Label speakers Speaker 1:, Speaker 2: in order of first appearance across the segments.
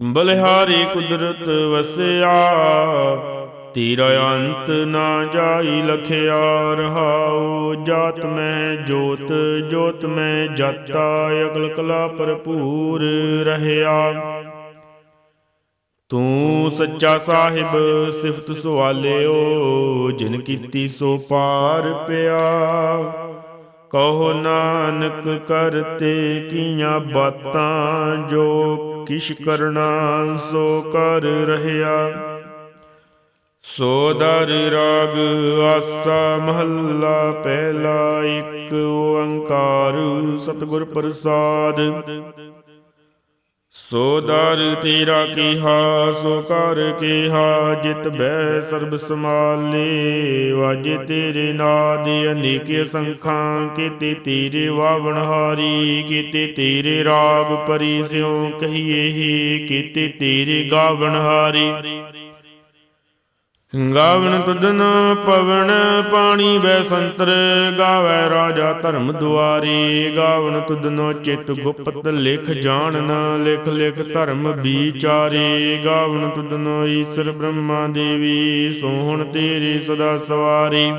Speaker 1: ਬਲਿਹਾਰੀ ਕੁਦਰਤ ਵਸਿਆ, ਤੇਰਾ ਅੰਤ ਨਾ ਜਾਈ ਲਖਿਆ ਰਹਾਉ। ਜਾਤ ਮੈਂ ਜੋਤ ਜੋਤ ਮੈਂ ਜਾਤਾ, ਅਗਲ ਕਲਾ ਭਰਪੂਰ ਰਹਿਆ। ਤੂੰ ਸੱਚਾ ਸਾਹਿਬ, ਸਿਫਤ ਸਵਾਲਿਓ ਜਿਨ ਕੀਤੀ ਸੋ ਪਾਰ ਪਿਆ। ਕਹੋ ਨਾਨਕ ਕਰਤੇ ਕੀਆਂ ਬਾਤਾਂ ਜੋ ਕਿਛ ਕਰਨਾ ਸੋ ਕਰ ਰਹਿਆ। ਸੋ ਦਰ ਰਾਗ ਆਸਾ ਮਹੱਲਾ ਪਹਿਲਾ ਇੱਕ ਓੰਕਾਰ ਸਤਿਗੁਰ ਪ੍ਰਸਾਦ। ਸੋ ਦਰ ਤੇਰਾ ਕੀਹਾ, ਸੋ ਕਰ ਕੀਹਾ, ਜਿਤ ਬੈ ਸਰਬ ਸਮਾਲੇ ਵਾਜੇ ਤੇਰੇ ਨਾਦ ਅਨੇਕ ਸੰਖਾਂ, ਕੀਤੇ ਤੇਰੇ ਵਾਵਣ ਹਾਰੀ, ਕੀਤੇ ਤੇਰੇ ਰਾਗ ਪਰੀ ਸਿਉ ਕਹੀਏ ਹੀ, ਕੀਤੇ ਤੇਰੇ ਗਾਵਣ ਹਾਰੀ। ਗਾਵਣ ਤੁਧਨ ਪਵਨ ਪਾਣੀ ਬੈ ਸੰਤਰ, ਗਾਵੇ ਰਾਜਾ ਧਰਮ ਦੁਆਰੀ। ਗਾਵਣ ਤੁਧਨੋ ਚਿਤ ਗੁਪਤ ਲਿਖ ਜਾਣਨ, ਲਿਖ ਲਿਖ ਧਰਮ ਵਿਚਾਰੇ। ਗਾਵਣ ਤੁਧਨੋ ਈਸ਼ਰ ਬ੍ਰਹਮਾ ਦੇਵੀ, ਸੋਹਣ ਤੇਰੀ ਸਦਾ ਸਵਾਰੀ।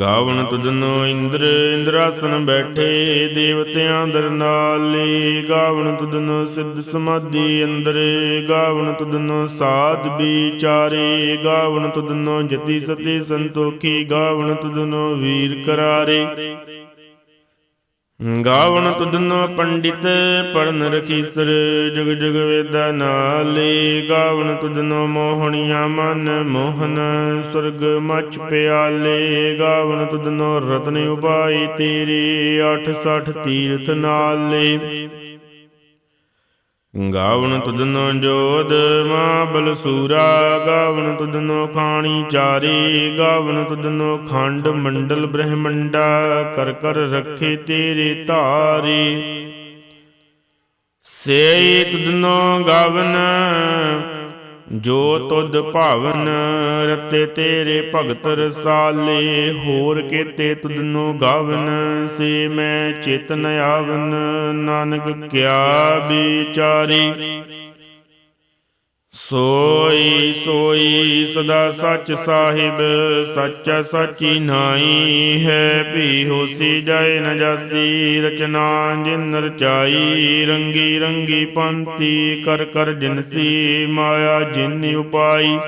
Speaker 1: ਗਾਵਣ ਤੁਧਨੋ ਇੰਦਰ, ਇੰਦਰਾਸਨ ਬੈਠੇ, ਦੇਵਤਿਆਂ ਦਰ ਨਾਲੇ। ਗਾਵਣ ਤੁਧਨੋ ਸਿੱਧ ਸਮਾਧੀ ਅੰਦਰ ਗਾਵਣ ਤੁਧਨੋ ਸਾਧ ਵਿਚਾਰੇ। ਗਾਵਣ ਤੁਧਨੋ ਜਤੀ ਸਤੀ ਸੰਤੋਖੀ ਗਾਵਣ ਤੁਧਨੋ ਵੀਰ ਕਰਾਰੇ। ਗਾਵਣ ਤੁਧਨੋ ਪੰਡਿਤ, ਪੜਨ ਰਖੀਸਰ, ਜਗ ਜਗ ਵੇਦਾ ਨਾਲੇ। ਗਾਵਣ ਤੁਧਨੋ ਮੋਹਣੀਆਂ ਮਨ ਮੋਹਨ, ਸੁਰਗ ਮਚ ਪਿਆਲੇ। ਗਾਵਣ ਤੁਧਨੋ ਰਤਨ ਉਪਾਈ ਤੇਰੇ 86 ਤੀਰਥ ਨਾਲੇ। ਗਾਵਣ ਤੁਧਨੋ ਜੋਦ ਮਾਬਲ ਸੂਰਾ ਗਾਵਣ ਤੁਧਨੋ ਖਾਣੀ ਚਾਰੇ ਗਾਵਣ ਤੁਧਨੋ ਖੰਡ ਮੰਡਲ ਬ੍ਰਹਮੰਡਾ, ਕਰ ਕਰ ਰੱਖੇ ਤੇਰੇ ਧਾਰੇ। ਸੇ ਤੁਧਨੋ ਗਾਵਨ ਜੋ ਤੁਧ ਭਾਵਨ ਰਤੇ ਤੇਰੇ ਭਗਤ ਰਸਾਲੇ, ਹੋਰ ਕੀਤੇ ਤੁਧਨੋ ਗਾਵਨ, ਸੇ ਮੈਂ ਚੇਤਨ ਆਵਨ। ਨਾਨਕ ਕਿਆ ਵਿਚਾਰੀ ਸੋਈ ਸੋਈ ਸਦਾ ਸੱਚ ਸਾਹਿਬ, ਸੱਚ ਸਾਚੀ ਨਾਈ ਹੈ। ਵੀ ਹੋਸੀ ਜਾਏ ਨ ਜਾਸੀ, ਰਚਨਾ ਜਿਨ ਰਚਾਈ, ਰੰਗੀ ਰੰਗੀ ਪੰਤੀ ਕਰ ਕਰ ਜਿਨਸੀ ਮਾਇਆ ਜਿਨ ਉਪਾਈ।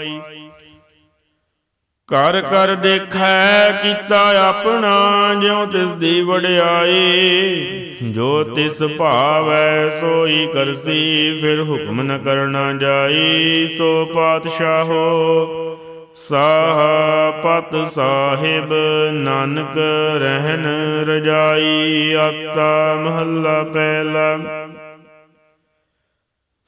Speaker 1: ਕਰ ਕਰ ਦੇਖੈ ਕੀਤਾ ਆਪਣਾ, ਜਿਉ ਤਿਸ ਦੀ ਵਡਿਆਈ। ਜੋ ਤਿਸ ਭਾਵੈ, ਸੋਈ ਕਰਸੀ, ਫਿਰ ਹੁਕਮ ਨ ਕਰਨਾ ਜਾਈ। ਸੋ ਪਾਤਸ਼ਾਹੋ, ਸਾਹ ਪਤ ਸਾਹਿਬ, ਨਾਨਕ ਰਹਿਣ ਰਜਾਈ, ਆਸਾ ਮਹੱਲਾ ਪਹਿਲਾ।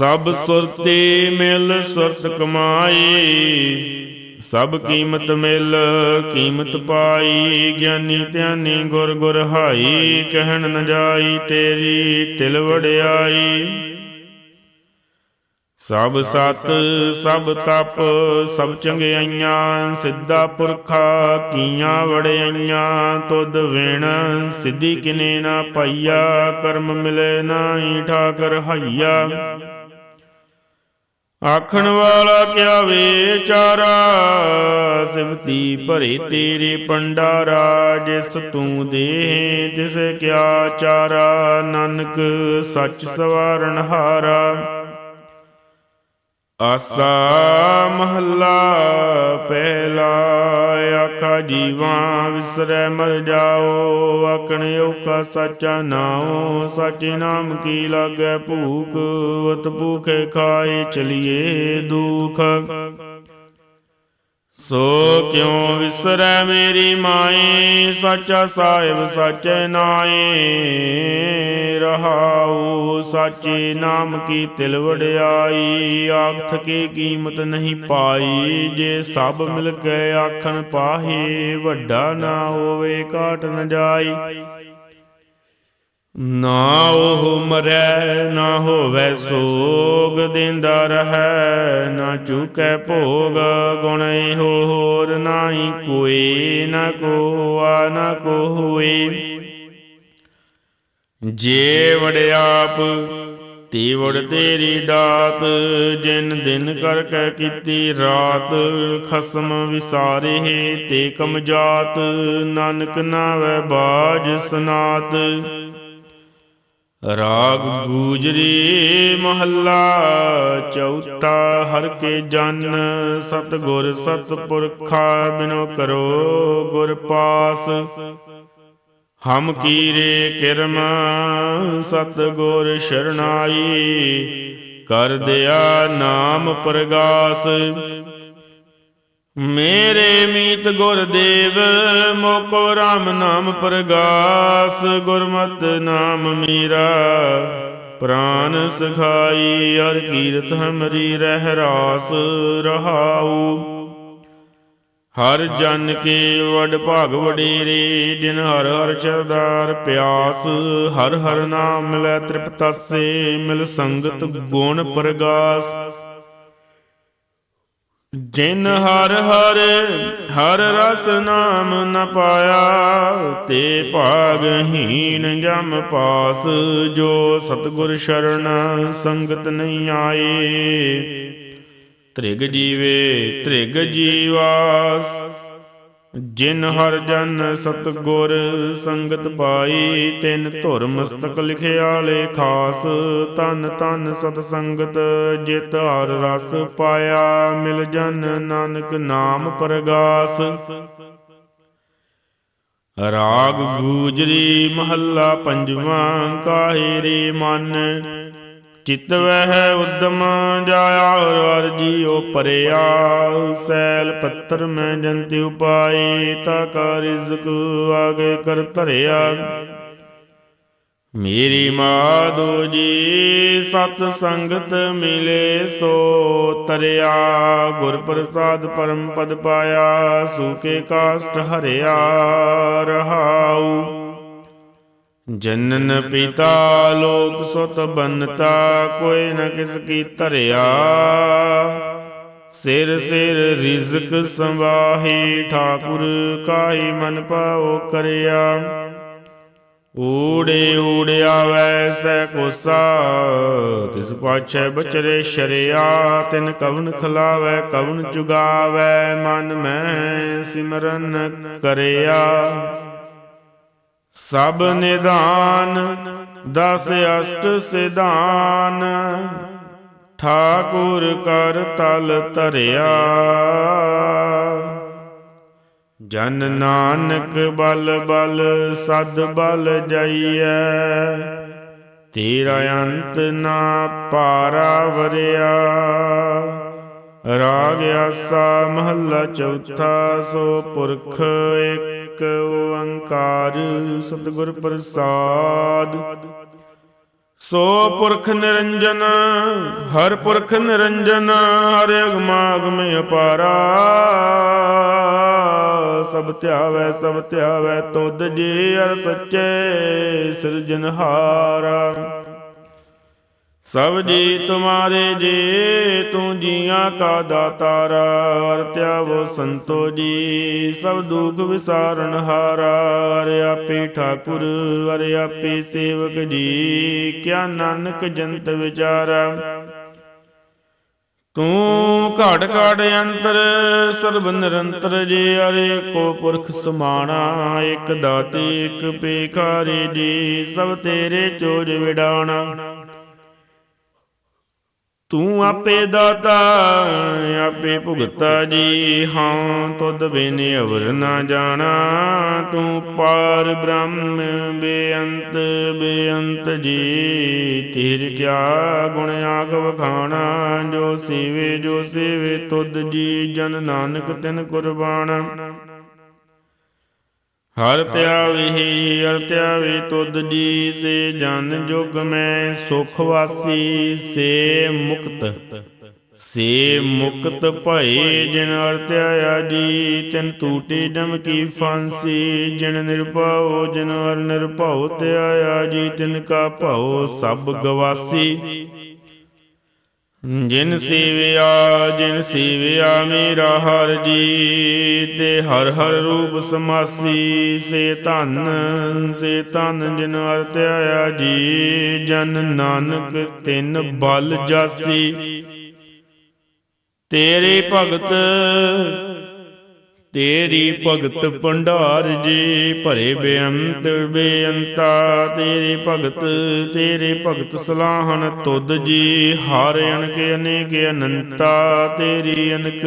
Speaker 1: ਸਭ ਸੁਰਤੇ ਮਿਲ, ਸੁਰਤ ਕਮਾਈ। ਸਭ ਕੀਮਤ ਮਿਲ, ਕੀਮਤ ਪਾਈ। ਗਿਆਨੀ ਧਿਆਨੀ ਗੁਰ ਗੁਰ ਹਾਈ, ਕਹਿਣ ਨ ਜਾਈ ਤੇਰੀ ਤਿਲ ਵੜਿਆਈ ਸਭ ਸਤ, ਸਭ ਤਪ, ਸਭ ਚੰਗਿਆਈਆਂ, ਸਿੱਧਾ ਪੁਰਖਾ, ਕੀਆਂ ਵੜਿਆਈਆਂ ਤੁਧ ਵੇਣ। ਸਿੱਧੀ ਕਿਨੇ ਨਾ ਪਾਈਆ, ਕਰਮ ਮਿਲੇ ਨਾਹੀ ਠਾਕਰ ਹਈਆ। ਆਖਣ ਵਾਲਾ ਕਿਆ ਵਿਚਾਰਾ? ਸਿਵਤੀ ਭਰੇ ਤੇਰੇ ਪੰਡਾਰਾ ਜਿਸ ਤੂੰ ਦੇ ਜਿਸ ਕਿਆ ਚਾਰਾ? ਨਾਨਕ ਸੱਚ ਸਵਾਰਨ ਹਾਰਾ। ਆਸਾ ਮਹੱਲਾ ਪਹਿਲਾ, ਆਖਾ ਜੀਵਾਂ ਵਿਸਰੈ ਮਰ ਜਾਓ ਆਕਣੇ ਔਖਾ ਸਾਚਾ ਨਾਉ, ਸਾਚੇ ਨਾਮ ਕੀ ਲਾਗੈ ਭੂਖ ਵਤ ਭੂਖੇ ਖਾਏ ਚਲੀਏ ਦੁਖ। ਸੋ ਕਿਉ ਵਿਸਰੈ ਮੇਰੀ ਮਾਏ, ਸਾਚਾ ਸਾਹਿਬ ਸਾਚੇ ਨਾਏ, ਰਹਾਉ ਸਾਚੇ ਨਾਮ ਕੀ ਤਿਲ ਵਡਿਆਈ? ਆਖ ਥਕੇ ਕੀਮਤ ਨਹੀਂ ਪਾਈ? ਜੇ ਸਭ ਮਿਲ ਕੇ ਆਖਣ ਪਾਹੇ, ਵੱਡਾ ਨਾ ਹੋਵੇ ਘਾਟ ਨ ਜਾਈ। ਨਾ ਉਹ ਮਰੈ, ਨਾ ਹੋਵੇ ਸੋਗ ਦਿੰਦਾ ਰਹੈ, ਨਾ ਚੁਕੈ ਭੋਗ ਗੁਣ ਇਹੋ ਹੋਰ ਨਾਹੀ ਕੋਈ, ਨਾ ਕੋਆ, ਨਾ ਕੋ ਹੋਏ ਜੇ ਵੜਿਆਪ ਤੀ ਵੜ ਤੇਰੀ ਦਾਤ, ਜਿਨ ਦਿਨ ਕਰ ਕੈ ਕੀਤੀ ਰਾਤ, ਖਸਮ ਵਿਸਾਰੇ ਤੇ ਕਮ ਜਾਤ, ਨਾਨਕ ਨਾਵੇ ਬਾਜ ਸਨਾਤ। ਰਾਗ ਗੂਜਰੀ ਮਹੱਲਾ, ਚੌਥਾ ਹਰ ਕੇ ਜਨ ਸਤ ਗੁਰ ਸਤ ਪੁਰਖਾ ਬਿਨੋ ਕਰੋ ਗੁਰ ਪਾਸ। ਹਮ ਕੀਰੇ ਕਿਰਮ ਸਤ ਗੁਰ ਸ਼ਰਨਾਈ, ਕਰ ਦਿਆ ਨਾਮ ਪ੍ਰਗਾਸ। ਮੇਰੇ ਮੀਤ ਗੁਰਦੇਵ, ਮੋਕੋ RAM ਨਾਮ ਪ੍ਰਗਾਸ, ਗੁਰਮਤ ਨਾਮ ਮੀਰਾ। ਪ੍ਰਾਨ ਸਖਾਈ ਅਰ ਕੀਰਤ ਹਮਰੀ ਰਹਿ ਰਾਸ ਰਹਾਉ। ਹਰ ਜਨ ਕੇ ਵਡ ਭਾਗ ਵਡੇਰੇ, ਦਿਨ ਹਰ ਹਰ ਚਰਦਾਰ ਪਿਆਸ। ਹਰ ਹਰ ਨਾਮ ਮਿਲੈ ਤ੍ਰਿਪਤਾਸੇ, ਮਿਲ ਸੰਗਤ ਗੁਣ ਪ੍ਰਗਾਸ। ਜਿਨ ਹਰ ਹਰ ਹਰ ਰਸ ਨਾਮ ਨ ਪਾਇਆ, ਤੇ ਭਾਗਹੀਨ ਜਮ ਪਾਸ। ਜੋ ਸਤਗੁਰ ਸ਼ਰਨ ਸੰਗਤ ਨਹੀਂ ਆਏ ਤ੍ਰਿਗ ਜੀਵੇ, ਤ੍ਰਿਗ ਜੀਵਾਸ। ਜਿਨ ਹਰ ਜਨ ਸਤਗੁਰ ਸੰਗਤ ਪਾਈ, ਤਿਨ ਧੁਰ ਮਸਤਕ ਲਿਖਿਆ ਲੇਖਾਸ ਤਨ ਤਨ ਸਤ ਸੰਗਤ ਜਿਤ ਹਰ ਰਸ ਪਾਇਆ, ਮਿਲ ਜਨ ਨਾਨਕ ਨਾਮ ਪ੍ਰਗਾਸ। ਰਾਗ ਗੂਜਰੀ ਮਹੱਲਾ ਪੰਜਵਾਂ, ਕਾਹੇ ਰੇ ਮਨ? ਚਿਤ ਵਹਿ ਉਦਮ ਜਾਇਆ, ਹਰ ਜੀਉ ਪਰਿਆ ਸੈਲ ਪੱਤਰ ਮੈਂ ਜੰਤਿ ਉਪਾਈ, ਤਾ ਕਾ ਰਿਜ਼ਕ ਆਗੇ ਕਰ ਧਰਿਆ। ਮੇਰੀ ਮਾਦੋ ਜੀ, ਸਤ ਸੰਗਤ ਮਿਲੇ ਸੋ ਤਰਿਆ। ਗੁਰ ਪ੍ਰਸਾਦ ਪਰਮ ਪਦ ਪਾਇਆ ਸੂਕੇ ਕਾਸ਼ਟ ਹਰਿਆ, ਰਹਾਉ। ਜਨਨ ਪਿਤਾ, ਲੋਕ ਸੁਤ ਬੰਨਤਾ, ਕੋਈ ਨ ਕਿਸ ਕੀ ਧਰਿਆ। ਸਿਰ ਸਿਰ ਰਿਜ਼ਕ ਸੰਵਾਹੀ, ਠਾਕੁਰ ਕਾਹੀ ਮਨ ਪਾਉ ਕਰਿਆ। ਊੜੇ ਊੜਿਆ ਵੈਸੈ ਕੋਸਾ, ਤਿਸ ਪਾਛੈ ਬਚਰੇ ਸ਼ਰਿਆ, ਤਿਨ ਕਵਨ ਖਲਾਵੈ, ਕਵਨ ਚੁਗਾਵੈ ਮਨ ਮੈਂ ਸਿਮਰਨ ਕਰਿਆ। ਸਭ ਨਿਧਾਨ ਦਸ ਅਸ਼ਟ ਸਿਧਾਨ। ਠਾਕੁਰ ਕਰ ਤਲ ਧਰਿਆ। ਜਨ ਨਾਨਕ ਬਲ ਬਲ, ਸਦ ਬਲ ਜਾਈਐ। ਤੇਰਾ ਅੰਤ ਨਾ ਪਾਰਾ ਵਰਿਆ। ਰਾਗ ਆਸਾ ਮਹੱਲਾ ਚੌਥਾ, ਸੋ ਪੁਰਖ ਇੱਕ ਓੰਕਾਰ ਸਤਿਗੁਰ ਪ੍ਰਸਾਦ। ਸੋ ਪੁਰਖ ਨਿਰੰਜਨ, ਹਰ ਪੁਰਖ ਨਿਰੰਜਨ, ਹਰ ਅਗਮਾਗਮ ਅਪਾਰਾ। ਸਭ ਧਿਆਵੈ ਸਭ ਧਿਆਵੈ, ਤੁਧ ਜੀ ਅਰ ਸੱਚੇ ਸਿਰਜਨਹਾਰਾ ਸਭ ਜੀ ਤੁਮਾਰੇ ਜੇ, ਤੂੰ ਜੀਆਂ ਕਾ ਦਾਤਾਰਾ ਵਰਤਿਆ ਵੋ ਸੰਤੋ ਜੀ, ਸਭ ਦੁਖ ਵਿਸਾਰਨ ਹਾਰਾ ਅਰੇ ਆਪੇ ਠਾਕੁਰ ਅਰੇ ਆਪੇ ਸੇਵਕ ਜੀ, ਕਿਆ ਨਾਨਕ ਜੰਤ ਵਿਚਾਰਾ। ਤੂੰ ਘਾਟ ਘਾਟ ਅੰਤਰ, ਸਰਬ ਨਿਰੰਤਰ ਜੇ ਅਰੇ ਕੋ ਪੁਰਖ ਸਮਾਣਾ, ਇੱਕ ਦਾਤੇ, ਇੱਕ ਪੇਖਾਰੇ ਜੀ, ਸਭ ਤੇਰੇ ਚੋਜ ਵਿਡਾਣਾ। ਤੂੰ ਆਪੇ ਦਾਤਾ, ਆਪੇ ਭੁਗਤਾ ਜੀ ਹਾਂ, ਤੁਧ ਬਿਨ ਅਵਰ ਨਾ ਜਾਣਾ। ਤੂੰ ਪਾਰ ਬ੍ਰਹਮ, ਬੇਅੰਤ ਬੇਅੰਤ ਜੀ। ਤੇਰ ਕਿਆ ਗੁਣ ਆਖ ਵਖਾਣਾ ਜੋ ਸੇਵੇ ਜੋ ਸੇਵੇ, ਤੁਧ ਜੀ ਜਨ ਨਾਨਕ ਤਿਨ ਕੁਰਬਾਨ। ਹਰ ਧਿਆਵੀ ਹਰ ਧਿਆਵੀ ਤੁਧ ਜੀ ਸੇ ਜਨ ਜੁਗ ਮੈਂ ਸੁਖ ਵਾਸੀ ਸੇ ਮੁਕਤ ਸੇ ਮੁਕਤ ਭਏ ਜਿਨ ਅਰ ਧਿਆਇਆ ਜੀ ਤਿਨ ਟੂਟੀ ਜਮ ਕੀ ਫਾਂਸੀ ਜਿਨ ਨਿਰਭਉ ਜਿਨ ਅਰ ਨਿਰਭਉ ਧਿਆਇਆ ਜੀ ਤਿਨ ਕਾ ਭਉ ਸਭ ਗਵਾਸੀ। ਜਿਨ ਸੇਵਿਆ ਜਿਨ ਸੇਵਿਆ ਮੇਰਾ ਹਰ ਜੀ ਤੇ ਹਰ ਹਰ ਰੂਪ ਸਮਾਸੀ, ਸੇ ਧਨ ਸੇ ਧਨ ਜਿਨ ਅਰਥ ਆਇਆ ਜੀ, ਜਨ ਨਾਨਕ ਤਿੰਨ ਬਲ ਜਾਸੀ। ਤੇਰੇ ਭਗਤ ਤੇਰੀ ਭਗਤ ਭੰਡਾਰ ਜੀ ਭਰੇ ਬੇਅੰਤ ਬੇਅੰਤਾ, ਤੇਰੇ ਭਗਤ ਤੇਰੇ ਭਗਤ ਸਲਾਹਨ ਤੁਧ ਜੀ, ਹਰ ਅਨਕ ਅਨੇਕ ਅਨੰਤਾ, ਤੇਰੀ ਅਨਕ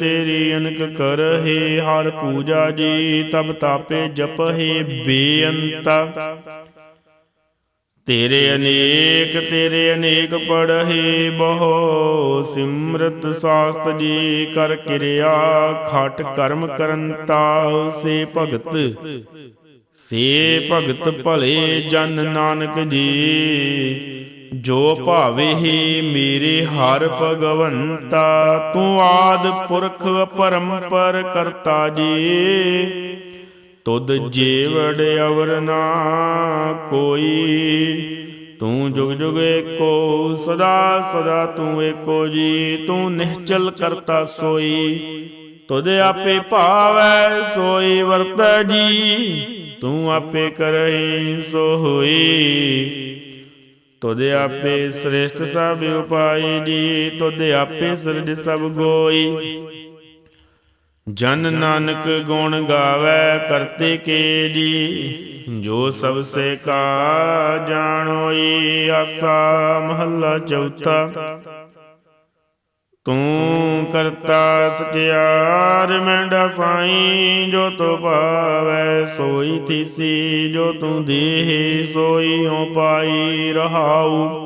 Speaker 1: ਤੇਰੀ ਅਨਕ ਕਰਹਿ, ਹਰ ਪੂਜਾ ਜੀ, ਤਬ ਤਾਪੇ ਜਪਹਿ ਬੇਅੰਤਾ। ਤੇਰੇ ਅਨੇਕ ਤੇਰੇ ਅਨੇਕ ਪੜਹਿ ਬਹੁ, ਸਿਮਰਤ ਸਾਸਤ ਜੀ ਕਰ ਕਿਰਿਆ, ਖਟ ਕਰਮ ਕਰੰਤਾ ਸੇ ਭਗਤ। ਸੇ ਭਗਤ ਭਲੇ ਜਨ ਨਾਨਕ ਜੀ, ਜੋ ਭਾਵੇ ਹੀ ਮੇਰੇ ਹਰ ਭਗਵੰਤਾ, ਤੂੰ ਆਦ ਪੁਰਖ ਪਰਮਪਰ ਕਰਤਾ ਜੀ। ਤੁਧ ਜੀਵੜ ਅਵਰ ਨਾ ਕੋਈ। ਤੂੰ ਜੁਗ ਜੁਗ ਏਕੋ ਸਦਾ ਸਦਾ ਤੂੰ ਏਕੋ ਜੀ। ਤੂੰ ਨਿਹਚਲ ਕਰਤਾ ਸੋਈ। ਤੁਧ ਆਪੇ ਭਾਵੈ ਸੋਈ ਵਰਤੈ ਜੀ। ਤੂੰ ਆਪੇ ਕਰਹਿ ਸੋ ਹੋਈ ਤੁਧ ਆਪੇ ਸ੍ਰੇਸ਼ਟ ਸਭ ਉਪਾਈ ਜੀ। ਤੁਧ ਆਪੇ ਸਿਰਜ ਸਭ ਗੋਈ। ਜਨ ਨਾਨਕ ਗੁਣ ਗਾਵੇ ਕਰਤੇ ਕੇ ਜੀ ਜੋ ਸਭ ਸੇ ਕਾ ਜਾਣੋਈ ਆਸਾ ਮਹੱਲਾ ਚੌਥਾ। ਤੂੰ ਕਰਤਾ ਸਚਿਆਰ, ਮੈਂਡਾ ਸਾਈ ਜੋ ਤੋ ਭਾਵੈ, ਸੋਈ ਥੀਸੀ ਜੋ ਤੂੰ ਦੇਹ ਸੋਈ ਹੋ ਪਾਈ ਰਹਾਉ।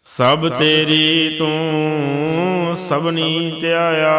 Speaker 1: ਸਭ ਤੇਰੀ ਤੂੰ ਸਭਨੀ ਧਿਆਇਆ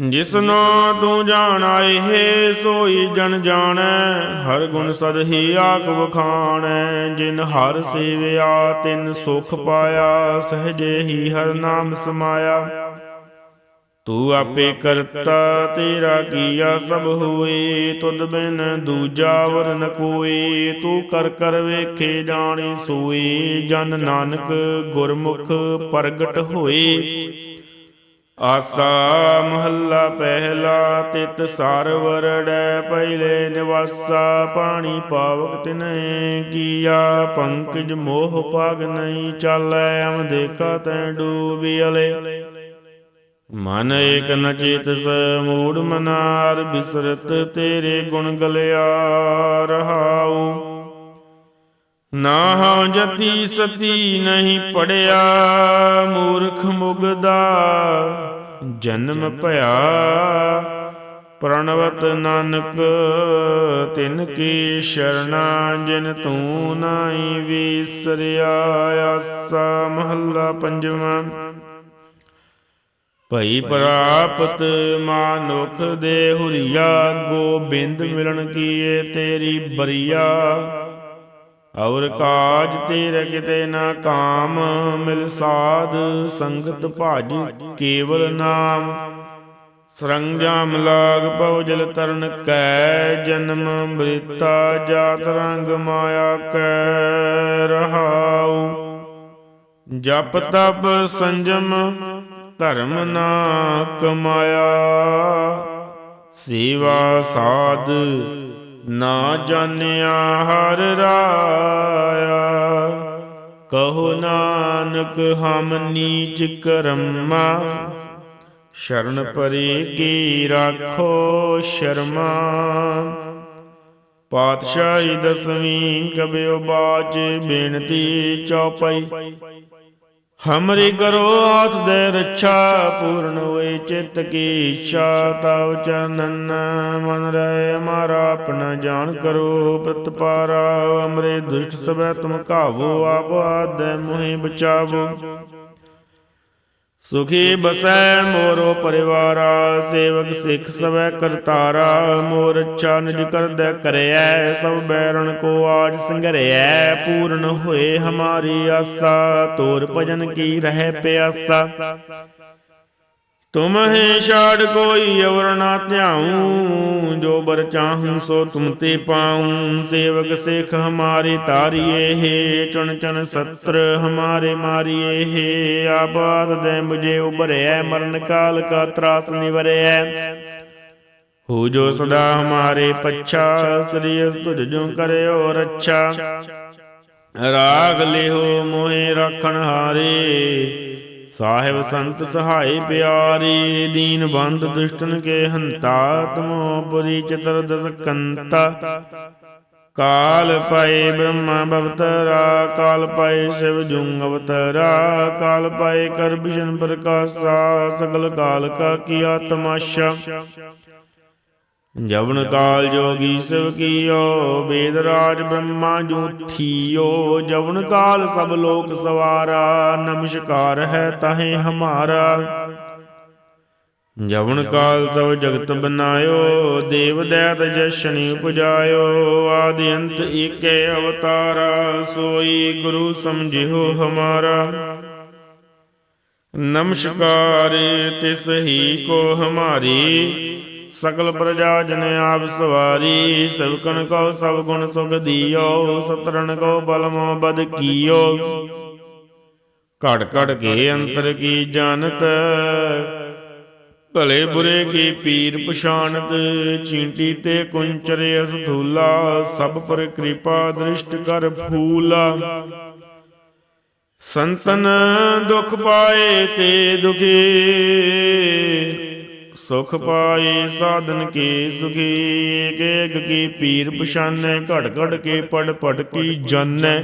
Speaker 1: ਜਿਸਨੋ ਤੂੰ ਜਾਣ ਆਏ ਸੋਈ ਜਨ ਜਾਣੈ। ਹਰ ਗੁਣ ਸਦ ਹੀ ਆਖ ਵਖਾਣੈ ਜਿਨ ਹਰ ਸੇਵਿਆ, ਤਿਨ ਸੁਖ ਪਾਇਆ, ਸਹਜੇ ਹੀ ਹਰ ਨਾਮ ਸਮਾਇਆ। ਤੂੰ ਆਪੇ ਕਰਤਾ, ਤੇਰਾ ਕੀਆ ਸਭ ਹੋਏ, ਤੁਧ ਬਿਨ ਦੂਜਾ ਵਰਨ ਕੋਈ ਤੂੰ ਕਰ ਕਰ ਵੇਖੇ, ਜਾਣੀ ਸੋਈ ਜਨ ਨਾਨਕ ਗੁਰਮੁਖ ਪ੍ਰਗਟ ਹੋਏ। ਆਸਾ ਮਹੱਲਾ ਪਹਿਲਾ ਤਿਤ ਸਾਰ ਵਰੜੈ ਪਹਿਲੇ ਨਿਵਾਸਾ, ਪਾਣੀ ਪਾਵਕ ਤਿਨੈ ਕੀਆ, ਪੰਕਜ ਮੋਹ ਪਾਗ ਨਹੀਂ ਚਾਲੈ ਅਮ ਦੇਖਾ ਤੈ ਡੂਬਿਅਲੇ ਮਨ ਏਕ ਨ ਚੇਤਸ ਮੂੜ ਮਨਾਰ, ਬਿਸਰਤ ਤੇਰੇ ਗੁਣ ਗਲਿਆ ਰਹਾਉ। ਨਾ ਹਉ ਜਤੀ ਸਤੀ ਨਹੀਂ ਪੜਿਆ, ਮੂਰਖ ਮੁਗਦਾ, ਜਨਮ ਭਇਆ। ਪ੍ਰਣਵਤ ਨਾਨਕ, ਤਿਨ ਕੀ ਸ਼ਰਣਾ, ਜਿਨ ਤੂੰ ਨਾਹੀ ਵਿਸਰਿਆ, ਆਸਾ ਮਹੱਲਾ ਪੰਜਵਾਂ। ਭਈ ਪ੍ਰਾਪਤ ਮਾਨੁਖ ਦੇ ਹੁਰੀਆ, ਗੋਬਿੰਦ ਮਿਲਣ ਕੀਏ ਤੇਰੀ ਬਰੀਆ। ਔਰ ਕਾਜ ਤੇਰੇ ਕਿਤੇ ਨਾ ਕਾਮ ਮਿਲ ਸਾਧ ਸੰਗਤ ਭਜ ਕੇਵਲ ਨਾਮ। ਸਰੰਜਾਮ ਲਾਗ ਪਉ ਜਲ ਤਰਨ ਕੈ, ਜਨਮ ਮ੍ਰਿਤਾ ਜਾਤ ਰੰਗ ਮਾਇਆ ਕੈ ਰਹਾਉ। ਜਪ ਤਪ ਸੰਜਮ ਧਰਮ ਨਾ ਕਮਾਇਆ ਸੇਵਾ ਸਾਧ ਨਾ ਜਾਣਿਆ ਹਰ ਰਾਇਆ। ਕਹੋ ਨਾਨਕ, ਹਮ ਨੀਚ ਕਰਮਾ। ਸ਼ਰਨ ਪਰੇ ਕੀ ਰਾਖੋ ਸ਼ਰਮਾ। ਪਾਤਸ਼ਾਹੀ ਦਸਵੀਂ ਕਬਿਓ ਬਾਚ ਬੇਨਤੀ ਚੌਪਈ। ਹਮਰੀ ਕਰੋ ਆਤ ਦੇ ਰੱਛਾ, ਪੂਰਨ ਹੋਏ ਚਿੱਤ ਕੀ ਇੱਛਾ, ਤਵ ਚਨਨ ਮਨ ਰਹਿ ਹਮਾਰਾ ਆਪਣਾ ਜਾਣ ਕਰੋ ਪ੍ਰਤਪਾਰਾ ਅਮਰੇ ਦੁਸ਼ਟ ਸਭੈ ਤੁਮ ਕਾਵੋ ਆਪ ਆਦੈ ਮੋਹਿ ਬਚਾਵੋ। ਸੁਖੀ ਬਸੈ ਮੋਰੋ ਪਰਿਵਾਰਾ ਸੇਵਕ ਸਿੱਖ ਸਵੈ ਕਰਤਾਰਾ ਮੋਰ ਅੱਛਾ ਨਿਜ ਕਰਦੈ ਕਰਿਐ ਸਭ ਬੈਰਣ ਕੋ ਆਜ ਸੰਗਰਿਐ ਪੂਰਨ ਹੋਏ ਹਮਾਰੀ ਆਸਾ ਤੋਰ ਭਜਨ ਕੀ ਰਹਿ ਪਿਆਸਾ। ਤੁਮ ਛਾੜ ਕੋਈ ਅਵਰ ਨਾ ਧਿਆਉ, ਜੋ ਬਰ ਚਾਹੂੰ ਸੋ ਤੁਮ ਤੇ ਪਾਉ। ਸੇਵਕ ਸਿੱਖ ਹਮਾਰੇ ਤਾਰੀਏ ਹੈ, ਚੁਣ ਚੁਣ ਸਤਰ ਹਮਾਰੇ ਮਾਰੀਏ ਹੈ। ਆਬਾਦ ਦੇ ਮੁਝੇ ਉਬਰਿਐ ਮਰਨ ਕਾਲ ਕਾ ਤਰਾਸ ਨਿਵਰਿਐ ਹੋ ਜੋ ਸਦਾ ਹਮਾਰੇ ਪੱਛਾ, ਸ੍ਰੀ ਤੁਝ ਜੋ ਕਰਿਓ ਰੱਛਾ। ਰਾਗ ਲਿਓ ਮੋਹਿ ਰੱਖਣ ਹਾਰੇ। ਸਾਹਿਬ ਸੰਤ ਸਹਾਈ ਪਿਆਰੀ, ਦੀਨ ਬੰਦ ਦੁਸ਼ਟਨ ਕੇ ਹੰਤਾ, ਤਮੋ ਪੁਰੀ ਚਤਰ ਦਸ ਕਾਲ ਪਏ ਬ੍ਰਹਮਾ ਬਵਤਰਾ, ਕਾਲ ਪਏ ਸ਼ਿਵ ਜੁੰਗ ਅਵਤਰਾ, ਕਾਲ ਪਏ ਕਰ ਵਿਸ਼ਨ ਪ੍ਰਕਾਸ਼ਾ, ਸਗਲ ਕਾਲ ਕਾ ਕੀਆ ਤਮਾਸ਼ਾ ਜਵਨ ਕਾਲ ਜੋਗੀ ਸਿਵ ਕੀਓ, ਵੇਦ ਰਾਜ ਬ੍ਰਹਮਾ ਜੂਠੀਓ ਜਵਨ ਕਾਲ ਸਭ ਲੋਕ ਸਵਾਰਾ, ਨਮਸਕਾਰ ਹੈ ਤਾਹੇ ਹਮਾਰਾ। ਜਵਨ ਕਾਲ ਸਭ ਜਗਤ ਬਨਾਇਓ, ਦੇਵ ਦੈਤ ਜਸ਼ਨੀ ਉਪਜਾਇਓ। ਆਦਿ ਅੰਤ ਏਕੇ ਅਵਤਾਰਾ, ਸੋਈ ਗੁਰੂ ਸਮਝਿਓ ਹਮਾਰਾ। ਨਮਸਕਾਰ ਤਿਸ ਹੀ ਕੋ ਹਮਾਰੀ। ਸਕਲ ਪ੍ਰਜਾ ਜਨ ਆਪ ਸਵਾਰੀ ਸਭਕਨ ਕੋ ਸਭ ਗੁਣ ਸੁਖ ਦਿਓ ਸਤਰਨ ਕੋ ਬਲਮੋ ਬਦ ਕੀਓ। ਘੜ ਘੜ ਕੇ ਅੰਤਰ ਕੀ ਜਾਣਤ, ਭਲੇ ਬੁਰੇ ਕੀ ਪੀਰ ਪਛਾਨਤ ਚੀਂਟੀ ਤੇ ਕੁੰਚਰ ਅਸਧੂਲਾ ਸਭ ਪਰ ਕਿਰਪਾ ਦ੍ਰਿਸ਼ਟ ਕਰ ਫੂਲਾ। ਸੰਤਨ ਦੁਖ ਪਾਏ ਤੇ ਦੁਖੀ ਸੁਖ ਪਾਏ, ਸਾਧਨ ਕੇ ਸੁਖੀ ਏਕ ਏਕ ਕੀ ਪੀਰ ਪਛਾਨੈ ਘੜ ਘੜ ਕੇ ਪੜ ਪੜ ਕੀ ਜਾਣੈ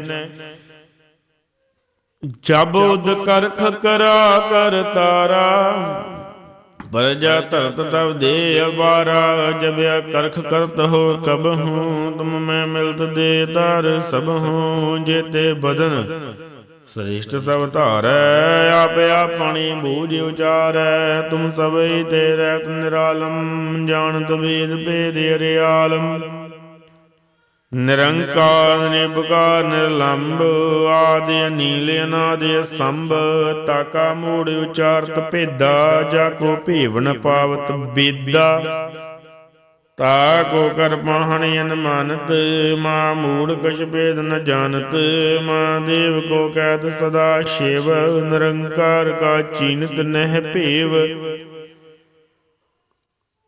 Speaker 1: ਜਬ ਉਦ ਕਰਖ ਕਰਾ, ਕਰ ਤਾਰਾ, ਪਰਜਾ ਧਰਤ ਤਬ ਦੇ ਅਵਾਰਾ ਜਬਿਆ ਕਰਖ ਕਰਤ ਹੋ ਕਬ ਹੂੰ, ਤੁਮ ਮੈਂ ਮਿਲਤ ਦੇ ਤਰ ਸਭ ਹੂੰ, ਜੇਤੇ ਬਦਨ ਸ੍ਰਿਸ਼ਟ ਸਭ ਧਾਰੈ ਆਪ ਆਪਣੀ ਬੂਝ ਉਚਾਰੈ, ਤੁਮ ਸਭਈ ਤੇ ਰਹਿਤ ਨਿਰਾਲਮ ਜਾਣਤ ਵੇਦ ਭੇਦ ਅਰਿਆਲਮ ਨਿਰੰਕਾਰ, ਨਿਰਭਕਾਰ, ਨਿਰਲੰਭ, ਆਦਿ ਅਨੀਲ, ਅਨਾਦਿ ਸੰਭ ਤਾਕਾ ਮੂੜ ਉਚਾਰਤ ਭੇਦਾ, ਜਾ ਕੋ ਭੀਵਨ ਪਾਵਤ ਬੇਦਾ। ਤਾ ਕੋ ਕਰ ਅਨਮਾਨਤ ਮਾ ਮੂੜ ਕਛ ਭੇਦ ਨ ਜਾਣਤ, ਮਾ ਦੇਵ ਕੋ ਕਹਿਤ ਸਦਾ ਸ਼ਿਵ ਨਿਰੰਕਾਰ ਕਾ ਚੀਨਤ ਨਹਿ ਭੇਵ।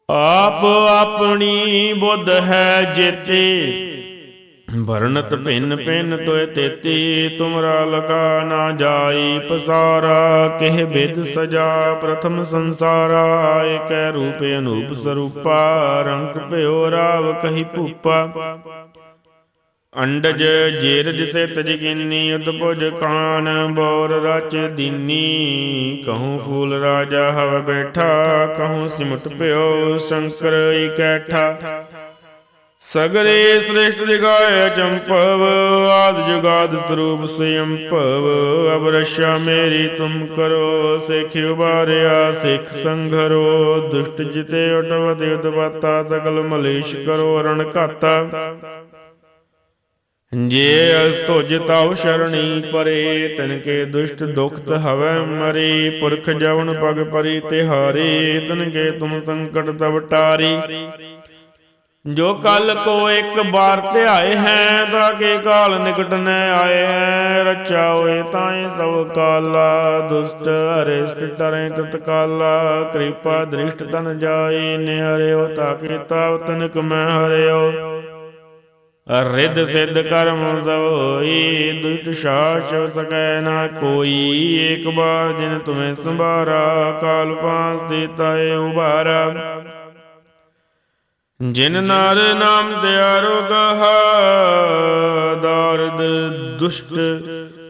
Speaker 1: ਆਪ ਆਪਣੀ ਬੁੱਧ ਹੈ ਜੇਤੇ ਵਰਣਤ ਭਿੰਨ ਭਿੰਨ ਤੋਇ ਤੇਤੀ, ਤੁਮਰਾ ਲਗਾ ਨਾ ਜਾਈ ਪਸਾਰਾ, ਕਿਹ ਬਿਦ ਸਜਾ ਪ੍ਰਥਮ ਸੰਸਾਰਾ ਏਕੈ ਰੂਪ ਅਨੂਪ ਸਰੂਪਾ, ਰੰਗ ਭਇਓ ਰਾਵ ਕਹੀ ਭੂਪਾ। ਅੰਡਜ ਜੇਰਜ ਸੇ ਤਜਗਿਨੀ ਉਦਪੁਜ ਕਾਨ ਬੋਰ ਰਚ ਦੀਨੀ, ਕਹੂੰ ਫੂਲ ਰਾਜਾ ਹਵ ਬੈਠਾ, ਕਹੂੰ ਸਿਮਟ ਭਇਓ ਸ਼ੰਕਰ ਇਕੈਠਾ ਸਗਰੇ ਸ੍ਰੇਸ਼ਟ ਦਿਗਾਇ ਚੰਪਵ, ਆਦ ਜੁਗਾਦ ਸਰੂਪ ਸਯੰ ਅਬ ਰਸ਼ਾ ਮੇਰੀ ਤੁਮ ਕਰੋ, ਸਿਖ ਉਬਾਰਿਆ, ਸਿਖ ਸੰਘਰੋ, ਦੁਸ਼ਟ ਜਿਤੇ ਉਟਵਤ ਉਤਪਾਤਾ ਸਕਲ ਮਲੇਸ਼ ਕਰੋ, ਰਣ ਘਾਤਾ। ਜੇ ਅਸ ਤੁਜ ਤਉ ਸ਼ਰਣੀ ਪਰੇ ਤਨ ਕੇ ਦੁਸ਼ਟ ਦੁਖਤ ਹਵੈ ਮਰੇ, ਪੁਰਖ ਜਵਨ ਪਗ ਪਰੀ ਤਿਹਾਰੇ ਤਨ ਕੇ ਤੁਮ ਸੰਕਟ ਤਵ ਟਾਰੀ। ਜੋ ਕਲ ਕੋ ਇੱਕ ਬਾਰ ਧਿਆਏ ਹੈ ਤਾਂ ਕੇ ਕਾਲ ਨਿਕਟ ਨ ਆਏ ਹੈ ਰਚਾ ਹੋਏ ਤਾਏ ਸਭ ਕਾਲਾ, ਦੁਸ਼ਟ ਅਰਿਸ਼ਟ ਟਰੇ ਤਤਕਾਲਾ ਕਿਰਪਾ ਦ੍ਰਿਸ਼ਟ ਤਨ ਜਾਏ, ਨਿਹਰਿਓ ਤਾਂ ਕੇ ਤਾਵ ਤਨਕ ਮੈਂ ਹਰਿਓ। ਰਿੱਧ ਸਿੱਧ ਕਰਮ ਸਭ ਦੁਸ਼ਟ ਸ਼ਾਸ ਸਕੈ ਨਾ ਕੋਈ ਇੱਕ ਬਾਰ ਜਿਨ ਤੁਮੇ ਸੰਭਾਰਾ, ਕਾਲ ਪਾਸ ਦਿੱਤਾਏ ਉਬਾਰਾ ਜਿਨ ਨਰ ਨਾਮ ਦਿਆਰੋ ਕਹਾ ਦਰਦ ਦੁਸ਼ਟ,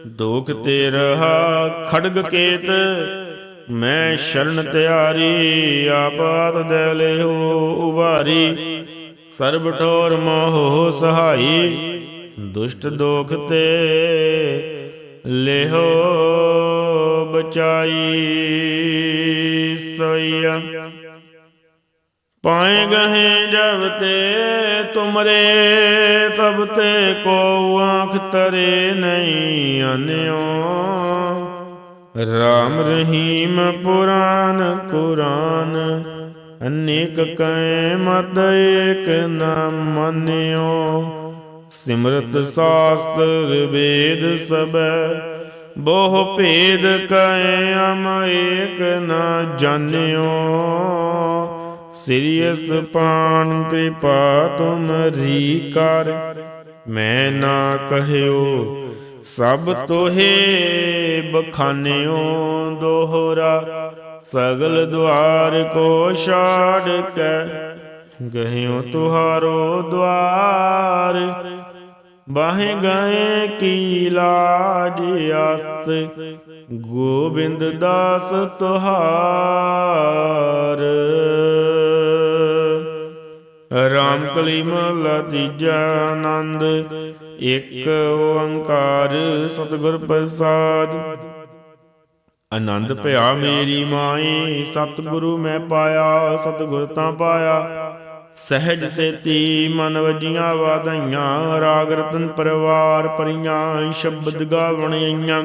Speaker 1: ਦੋਖ ਤੇ ਰਹਾ ਖੜਗ ਕੇਤ, ਮੈਂ ਸ਼ਰਨ ਤਿਆਰੀ ਆਪਾਤ ਦੇ ਲਿਓ ਉਵਾਰੀ ਸਰਬ ਠੋਰ ਮੋਹ ਸਹਾਈ, ਦੁਸ਼ਟ ਦੋਖ ਤੇ ਲਿਹੋ ਬਚਾਈ, ਸਈਆ। ਪਾਏ ਗਹੇ ਜਬ ਤੇ ਤੁਮਰੇ ਤਬ ਤੇ ਕੋ ਆਂਖ ਤਰੇ ਨਹੀਂ ਅਨਿਓ। ਰਾਮ ਰਹੀਮ ਪੁਰਾਨ ਕੁਰਾਨ, ਅਨੇਕ ਕੈ ਮਤ ਏਕ ਨਾ ਮੰਨਿਓ। ਸਿਮਰਤ ਸਾਸਤਰ ਵੇਦ ਸਬੈ ਬਹੁ ਭੇਦ ਕੈ ਅਮ ਏਕ ਨਾ ਜਾਣਿਓ। ਸਿਰਿਯਸ ਪਾਨ ਕਿਰਪਾ ਤੁਮਰੀ ਕਰ। ਮੈਂ ਨਾ ਕਹਿਓ, ਸਭ ਤੋਹੇ ਬਖਾਨਿਓ ਦੋਹਰਾ, ਸਗਲ ਦੁਆਰ ਕੋ ਛਾੜ ਕੇ। ਗਹਿਓ ਤੁਹਾਰੋ ਦੁਆਰ, ਬਾਹੇ ਗਏ ਕੀ ਲਾਜ ਆਸ। ਗੋਬਿੰਦ ਦਾਸ ਤੁਹਾਰ। ਰਾਮ ਕਲੀ ਮਹਲਾ ਤੀਜਾ ਆਨੰਦ, ਇੱਕ ਓੰਕਾਰ ਸਤਿਗੁਰ ਪ੍ਰਸਾਦ। ਆਨੰਦ ਭਇਆ ਮੇਰੀ ਮਾਈ, ਸਤਿਗੁਰੂ ਮੈਂ ਪਾਇਆ, ਸਤਿਗੁਰ ਤਾਂ ਪਾਇਆ। ਸਹਿਜ ਸੇਤੀ ਮਨ ਵਜੀਆਂ ਵਾਧਾਈਆਂ, ਰਾਗ ਰਤਨ ਪਰਿਵਾਰ ਪਰੀਆਂ ਸ਼ਬਦ ਗਾਵਣ ਆਈਆਂ।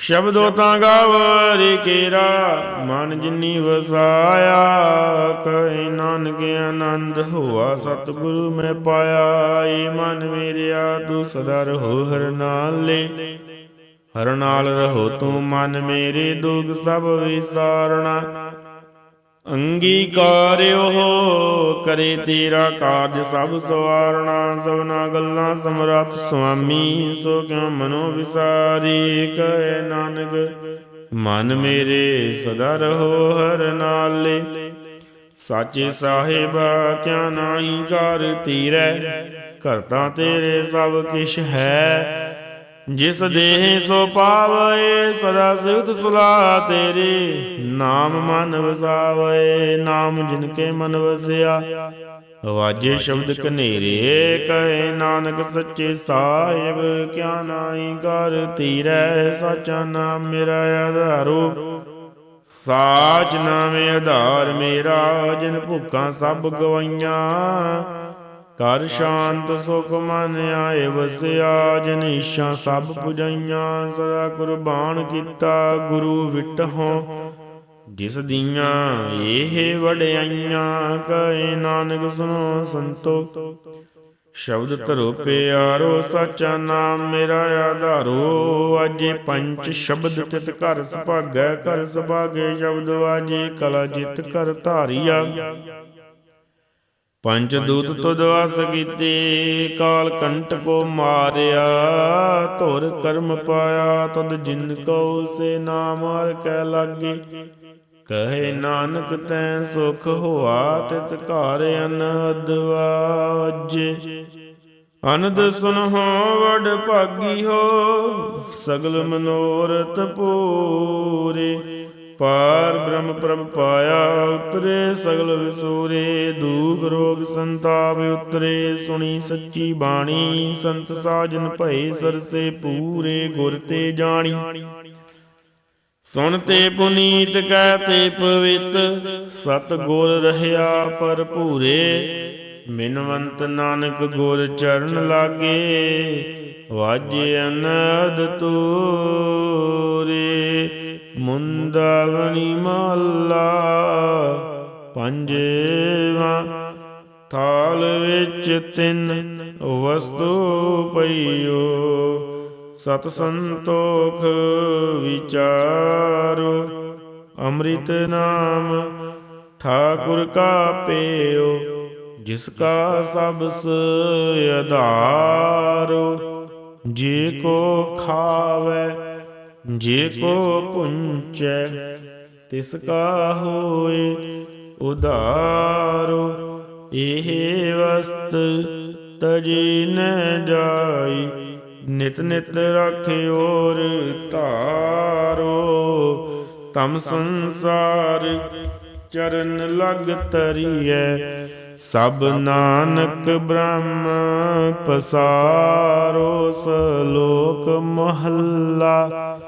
Speaker 1: ਸ਼ਬਦੋ ਤਾਂ ਗਾਵਰੀ ਕੇਰਾ, ਮਨ ਜਿਨੀ ਵਸਾਇਆ ਕੈ ਨਾਨਕ ਆਨੰਦ ਹੋਆ, ਸਤਿਗੁਰੂ ਮੈਂ ਪਾਇਆ, ਏ ਮਨ ਮੇਰਿਆ, ਤੂੰ ਸਦਾ ਰਹੋ ਹਰ ਨਾਲੇ। ਹਰ ਨਾਲ ਰਹੋ ਤੂੰ ਮਨ ਮੇਰੇ, ਦੁਖ ਸਭ ਵਿਸਾਰਣਾ। ਅੰਗੀਕਾਰਿਓ ਕਰੇ ਤੇਰਾ ਕਾਰਜ ਸਭ ਸਵਾਰਣਾ ਸਭਨਾ ਗੱਲਾਂ ਸਮਰੱਥ ਸੁਆਮੀ, ਸੋ ਕਿਉ ਮਨੋ ਵਿਸਾਰੀ ਕਹੇ ਨਾਨਕ, ਮਨ ਮੇਰੇ ਸਦਾ ਰਹੋ ਹਰ ਨਾਲੇ। ਸਾਚੇ ਸਾਹਿਬਾ, ਕਿਆ ਨਾਹੀ ਕਰ ਤੀਰੈ ਕਰਤਾ ਤੇਰੇ ਸਭ ਕਿਛ ਹੈ। ਜਿਸ ਦੇਹ ਸੋ ਪਾਵੇ, ਸਦਾ ਸਿਵਤ ਸੁਲਾ ਤੇਰੇ। ਨਾਮ ਮਨ ਵਸਾਵੇ, ਨਾਮ ਜਿਨ ਕੇ ਮਨ ਵਸਿਆ। ਵਾਜੇ ਸ਼ਬਦ ਕਨੇਰੇ ਕਹੇ ਨਾਨਕ ਸੱਚੇ ਸਾਹਿਬ, ਕਿਆ ਨਾਹੀ ਕਰ ਤੀਰੈ ਸਾਚਾ ਨਾਮ ਮੇਰਾ ਆਧਾਰੋ। ਸਾਚ ਨਾਮੇ ਆਧਾਰ ਮੇਰਾ, ਜਿਨ ਭੁੱਖਾਂ ਸਭ ਗਵਾਈਆਂ। ਕਰ ਸ਼ਾਂਤ ਸੁਖ ਮਨ ਆਏ ਵਸਿਆ ਜਨ ਸਭ ਪੁਜਾਈਆਂ, ਸਦਾ ਕੁਰਬਾਨ ਕੀਤਾ ਗੁਰੂ ਵਿਟਹੋਂ। ਜਿਸ ਦੀਆਂ ਇਹ ਵਡਿਆਈਆਂ, ਕਹੇ ਨਾਨਕ ਸੁਨੋ ਸੰਤੋ। ਸ਼ਬਦ ਧਰੋ ਪਿਆਰੋ ਸਚਾ ਨਾਮ ਮੇਰਾ ਆਧਾਰੋ। ਅਜੇ ਪੰਜ ਸ਼ਬਦ ਤਿਤ ਘਰ ਸੁਭਾਗੈ, ਘਰ ਸੁਭਾਗੇ, ਸ਼ਬਦ ਵਾਜੇ, ਕਲਾ ਜਿਤ ਕਰ ਧਾਰੀਆ। ਪੰਜ ਦੂਤ ਤੁਧ ਵਸ ਕੀਤੇ, ਕਾਲ ਕੰਟ ਕੋ ਮਾਰਿਆ, ਧੁਰ ਕਰਮ ਪਾਇਆ ਤਦ ਜਿਨ ਕੋ ਸੇ ਨਾਮ ਹਰ ਕੈ ਲਾਗੇ। ਕਹੇ ਨਾਨਕ ਤੈ ਸੁਖ ਹੋਆ, ਤਿਤ ਘਰ ਅਨਹਦ ਵਾਜੇ। ਅਨੰਦ ਸੁਨਹੁ ਵਡ ਭਾਗੀ ਹੋ, ਸਗਲ ਮਨੋਰਥ ਪੂਰੇ। ਪਾਰ ਬ੍ਰਹਮ ਪ੍ਰਭ ਪਾਇਆ, ਉਤਰੇ ਸਗਲ ਵਿਸੂਰੇ, ਦੁਖ ਰੋਗ ਸੰਤਾਪ ਉਤਰੇ, ਸੁਣੀ ਸੱਚੀ ਬਾਣੀ, ਸੰਤ ਸਾਜਨ ਭਏ ਸਰਸੇ ਪੂਰੇ ਗੁਰ ਤੇ ਜਾਣੀ। ਸੁਣ ਤੇ ਪੁਨੀਤ ਕਹਿ ਤੇ ਪਵਿੱਤ ਸਤ ਗੁਰ ਰਹਿਆ ਪਰ ਭੂਰੇ, ਮਿਨਵੰਤ ਨਾਨਕ ਗੁਰ ਚਰਨ ਲਾਗੇ, ਵਾਜੇ ਅਨਦ ਤੂਰੇ। ਮੁੰਦਾਵਣੀ ਮਹੱਲਾ ਪੰਜਵਾ ਥਾਲ ਵਿੱਚ ਤਿੰਨ ਵਸਤੂ ਪਈਓ। ਸਤ ਸੰਤੋਖ ਵਿਚਾਰੋ, ਅੰਮ੍ਰਿਤ ਨਾਮ ਠਾਕੁਰ ਕਾ ਪੇਓ ਜਿਸ ਕਾ ਸਬਸ ਆਧਾਰੋ ਜੇ ਕੋ ਖਾਵੇ ਜੇ ਕੋ ਪੁੰਚੈ, ਤਿਸ ਕਾ ਹੋਏ ਉਧਾਰੋ, ਇਹ ਵਸਤ ਤਜੀ ਨ ਜਾਈ, ਨਿਤ ਨਿਤ ਰਖਿਓਰ ਧਾਰੋ, ਤਮ ਸੰਸਾਰ ਚਰਨ ਲਗ ਤਰੀਐ ਸਭ ਨਾਨਕ ਬ੍ਰਹਮ ਪਸਾਰੋ, ਸਲੋਕ ਮਹੱਲਾ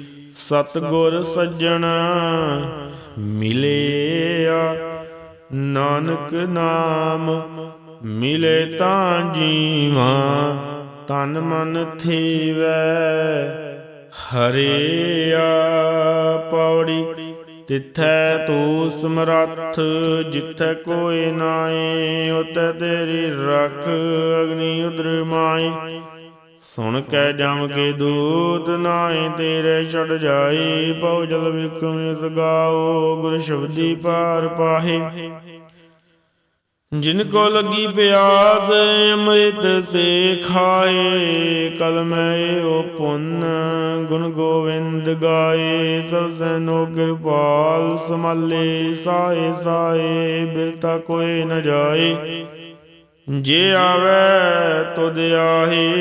Speaker 1: ਸਤਗੁਰ ਸੱਜਣਾ ਮਿਲਿਆ। ਨਾਨਕ ਨਾਮ ਮਿਲੇ ਤਾਂ ਜੀਵਾ, ਤਨ ਮਨ ਥੀਵੈ ਹਰਿਆ ਪੌੜੀ ਤਿਥੈ ਤੂ ਸਮਰੱਥ, ਜਿਥੈ ਕੋਈ ਨਾਏ ਉਤੈ ਤੇਰੀ ਰਖ ਅਗਨੀ ਉਦਰ ਮਾਈ ਸੁਣ ਕੇ ਜਮ ਕੇ ਦੂਤ ਨਾਏ ਤੇਰੇ ਛੜ ਜਾਈ, ਪਉ ਜਲ ਵਿਕਮ ਇਸ ਗਾਓ, ਗੁਰ ਸ਼ਬਦੀ ਪਾਰ ਪਾਹੇ। ਜਿਨ ਕੋ ਲਗੀ ਪਿਆਸ, ਅੰਮ੍ਰਿਤ ਸੇ ਖਾਏ, ਕਲ ਮੈਂ ਓ ਪੁੰਨ ਗੁਣ ਗੋਵਿੰਦ ਗਾਏ। ਸਭ ਸੈਨੋ ਕਿਰਪਾਲ, ਸਮਾਲੇ ਸਾਏ ਸਾਏ ਬਿਰਤਾ ਕੋਈ ਨ ਜਾਏ। ਜੇ ਆਵੇ ਤੁਧ ਆਹੇ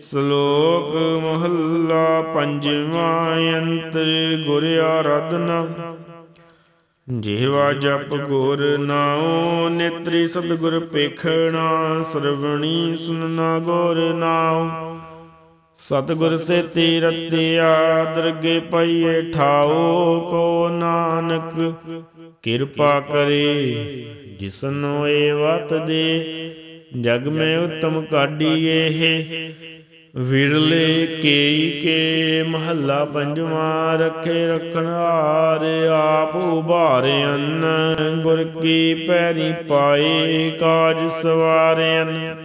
Speaker 1: ਸ਼ਲੋਕ ਮਹੱਲਾ ਪੰਜਵਾਂ ਅੰਤਰ ਗੁਰ ਆਰਾਧਨਾ। ਜੀਵਾ ਜਪ ਗੁਰ ਨਾਉ, ਨੇਤਰੀ ਸਤਿਗੁਰ ਪੇਖਣਾ, ਸਰਵਣੀ ਸੁਨਣਾ ਗੁਰ ਨਾਉ। ਸਤਿਗੁਰ ਸੇ ਤੀਰਤਿਆ ਦਰਗੇ ਪਈਏ ਠਾਓ ਕੋ ਨਾਨਕ, ਕਿਰਪਾ ਕਰੇ ਜਿਸਨੋ ਏ ਵਤ ਦੇ, ਜਗ ਮੈਂ ਉਤਮ ਕਾਢੀ ਇਹ ਵਿਰਲੇ ਕੇਈ ਕੇ ਮਹੱਲਾ ਪੰਜਵਾਂ ਰੱਖੇ ਰਖਣ ਹਾਰ, ਆਪ ਉਭਾਰੇ ਅੰਨ, ਗੁਰ ਕੀ ਪੈਰੀ ਪਾਏ ਕਾਜ ਸਵਾਰਿਆਨ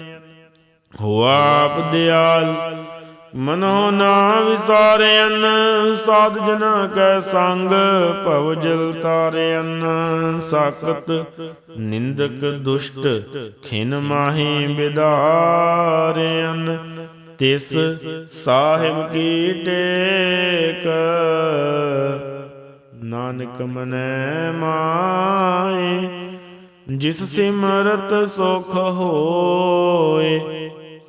Speaker 1: ਹੋ ਆਪ ਦਿਆਲ ਮਨੋ ਨਾ ਵਿਸਾਰਿਆਨ ਸਾਧ ਜਨਾ ਕੈ ਸੰਗ, ਭਵ ਜਲ ਤਾਰਿਆਨ ਸਾਖਤ ਨਿੰਦਕ ਦੁਸ਼ਟ, ਖਿਨ ਮਾਹੀ ਵਿਦਾਰਿਆਨ ਤਿਸ ਸਾਹਿਬ ਕੀ ਟੇਕ, ਨਾਨਕ ਮਨੈ ਮਾਏ। ਜਿਸ ਸਿਮਰਤ ਸੁਖ ਹੋਏ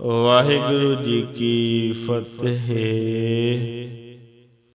Speaker 1: ਵਾਹਿਗੁਰੂ ਜੀ ਕੀ ਫਤਿਹ।